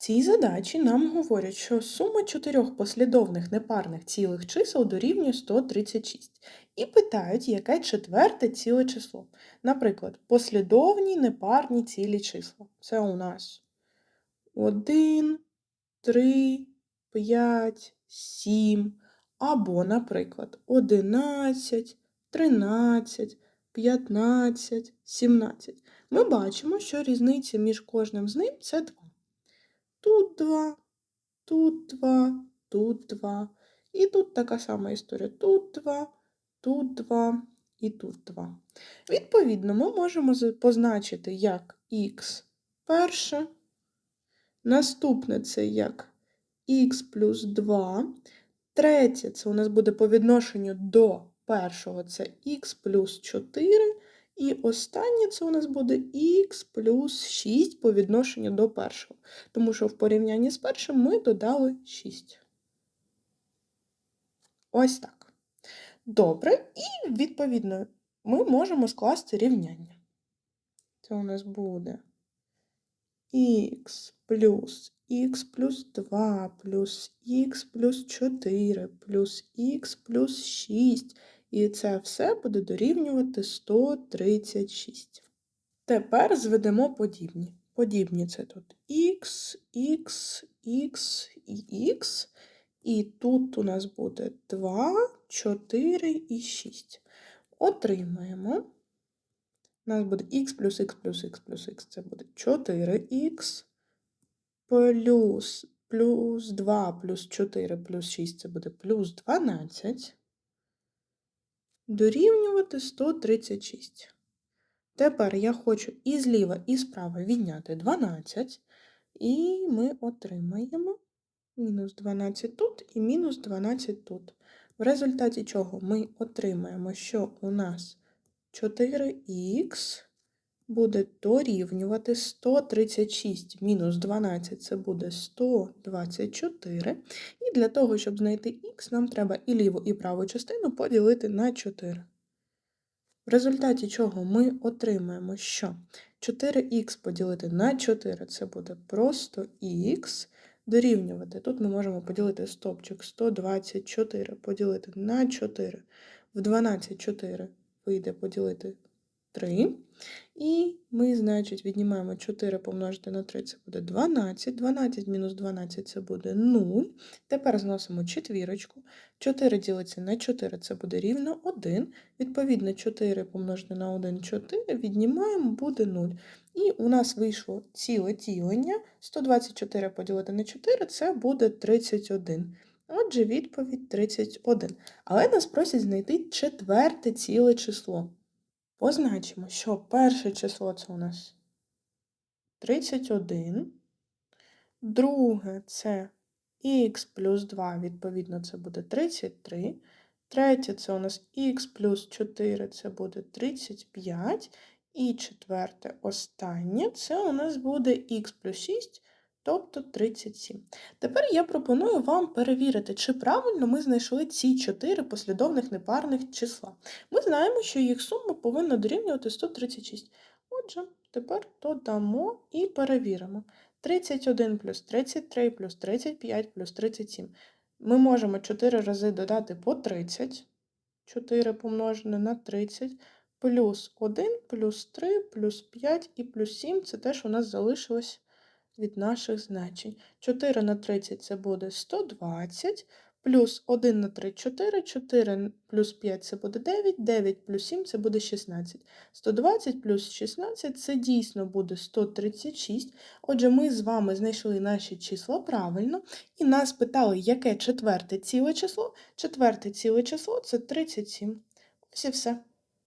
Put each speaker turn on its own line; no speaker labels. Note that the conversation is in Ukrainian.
цій задачі нам говорять, що сума чотирьох послідовних непарних цілих чисел дорівнює 136. І питають, яке четверте ціле число. Наприклад, послідовні непарні цілі числа. Це у нас 1, 3, 5, 7. Або, наприклад, 11, 13, 15, 17. Ми бачимо, що різниця між кожним з ним це 2. Тут 2, тут 2, тут 2. І тут така сама історія. Тут 2, тут 2 і тут 2. Відповідно, ми можемо позначити як х перше. Наступне це як х плюс 2. Третє це у нас буде по відношенню до першого це х плюс 4. І останнє це у нас буде х плюс 6 по відношенню до першого. Тому що в порівнянні з першим ми додали 6. Ось так. Добре. І, відповідно, ми можемо скласти рівняння. Це у нас буде х плюс х плюс 2 плюс х плюс 4 плюс х плюс 6. І це все буде дорівнювати 136. Тепер зведемо подібні. Подібні це тут х, х, х і х. І тут у нас буде 2, 4 і 6. Отримаємо. У нас буде х плюс х плюс х плюс х. Це буде 4х плюс, плюс 2 плюс 4 плюс 6 це буде плюс 12. Дорівнювати 136. Тепер я хочу і зліва, і справа відняти 12. І ми отримаємо мінус 12 тут і мінус 12 тут. В результаті чого ми отримаємо, що у нас 4х буде дорівнювати 136 мінус 12 це буде 124. І для того, щоб знайти х, нам треба і ліву, і праву частину поділити на 4. В результаті чого ми отримаємо, що 4х поділити на 4 це буде просто х. Дорівнювати. Тут ми можемо поділити стопчик 124 поділити на 4. В 12 4 вийде поділити 3. І ми, значить, віднімаємо 4 помножити на 3, це буде 12. 12 мінус 12 це буде 0. Тепер зносимо четвірочку. 4 ділиться на 4, це буде рівно 1. Відповідно, 4 помножити на 1 4, віднімаємо, буде 0. І у нас вийшло ціле ділення. 124 поділити на 4 це буде 31. Отже, відповідь 31. Але нас просять знайти четверте ціле число. Позначимо, що перше число це у нас 31. Друге це х плюс 2, відповідно, це буде 33. Третє це у нас х плюс 4, це буде 35. І четверте, останнє, це у нас буде х плюс 6, тобто 37. Тепер я пропоную вам перевірити, чи правильно ми знайшли ці чотири послідовних непарних числа. Ми знаємо, що їх сума повинна дорівнювати 136. Отже, тепер додамо і перевіримо. 31 плюс 33 плюс 35 плюс 37. Ми можемо 4 рази додати по 30. 4 помножене на 30 плюс 1, плюс 3, плюс 5 і плюс 7 це те, що у нас залишилось від наших значень. 4 на 30 це буде 120, плюс 1 на 3 – 4, 4 плюс 5 це буде 9, 9 плюс 7 це буде 16. 120 плюс 16 це дійсно буде 136. Отже, ми з вами знайшли наші числа правильно, і нас питали, яке четверте ціле число. Четверте ціле число це 37. Ось і все.